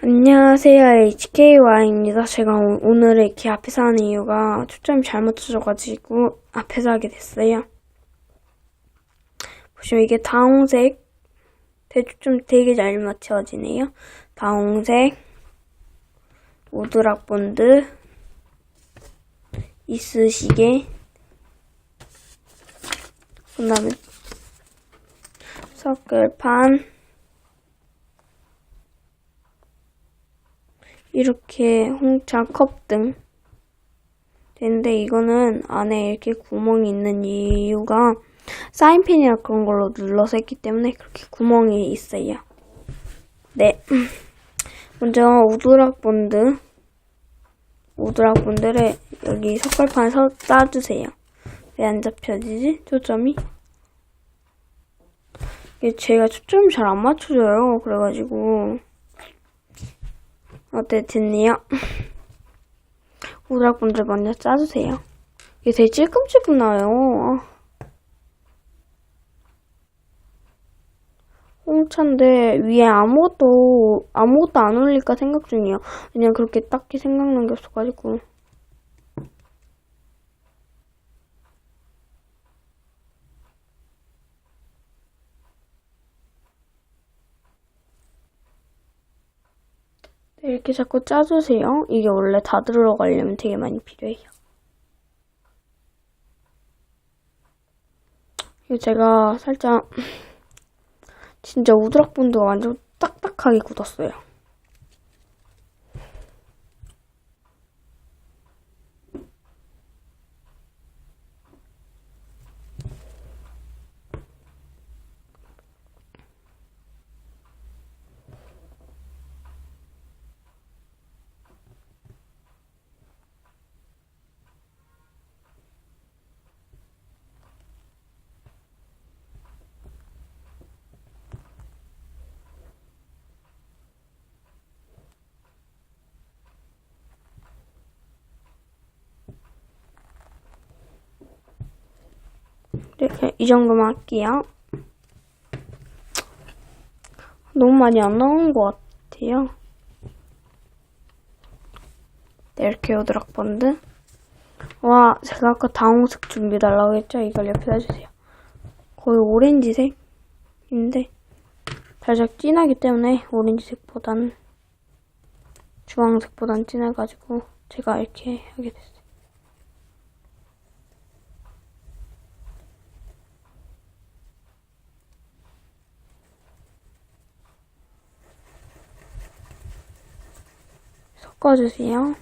안녕하세요. HKY입니다. 제가 오- 오늘 이렇게 앞에서 하는 이유가 초점이 잘못 쳐져가지고 앞에서 하게 됐어요. 보시면 이게 다홍색, 대초점 되게 잘 맞춰지네요. 다홍색, 오드락 본드, 이쑤시개, 그 다음에 서클판, 이렇게 홍차 컵 등 되는데 이거는 안에 이렇게 구멍이 있는 이유가 사인펜이나 그런 걸로 눌러서 했기 때문에 그렇게 구멍이 있어요. 네. 먼저 우드락 본드 우드락 본드를 여기 석갈판에 서 따주세요. 왜 안 잡혀지지? 초점이? 이게 제가 초점이 잘 안 맞춰져요. 그래가지고 어때 됐네요. 우드락분들 먼저 짜주세요. 이게 되게 찔끔찔끔 나와요. 홍차인데 위에 아무것도 아무것도 안 올릴까 생각 중이에요. 그냥 그렇게 딱히 생각난 게 없어가지고. 이렇게 자꾸 짜주세요. 이게 원래 다 들어가려면 되게 많이 필요해요. 제가 살짝 진짜 우드락 본드가 완전 딱딱하게 굳었어요. 이렇게 이 정도만 할게요. 너무 많이 안 나온 것 같아요. 네, 이렇게 오드락 본드. 와, 제가 아까 다홍색 준비해달라고 했죠? 이걸 옆에 해주세요. 거의 오렌지색인데, 살짝 진하기 때문에 오렌지색보다는 주황색보다는 진해가지고 제가 이렇게 하게 됐어요. 섞어주세요.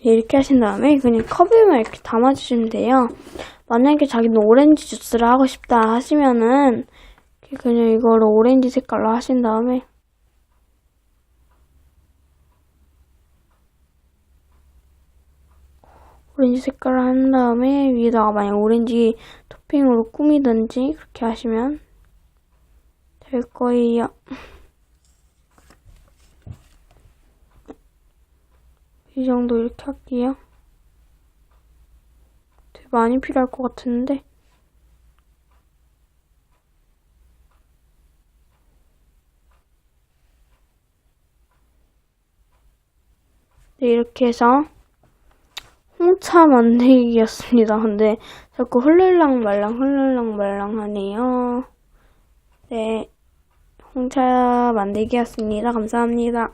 이렇게 하신 다음에 그냥 컵에만 이렇게 담아주시면 돼요. 만약에 자기는 오렌지 주스를 하고 싶다 하시면은 그냥 이거를 오렌지 색깔로 하신 다음에 오렌지 색깔을 한 다음에 위에다가 만약 오렌지 토핑으로 꾸미든지 그렇게 하시면 될 거예요. 이 정도 이렇게 할게요. 되게 많이 필요할 것 같은데 이렇게 해서 홍차 만들기였습니다. 근데 자꾸 흘릴랑 말랑 흘릴랑 말랑 하네요. 네, 홍차 만들기였습니다. 감사합니다.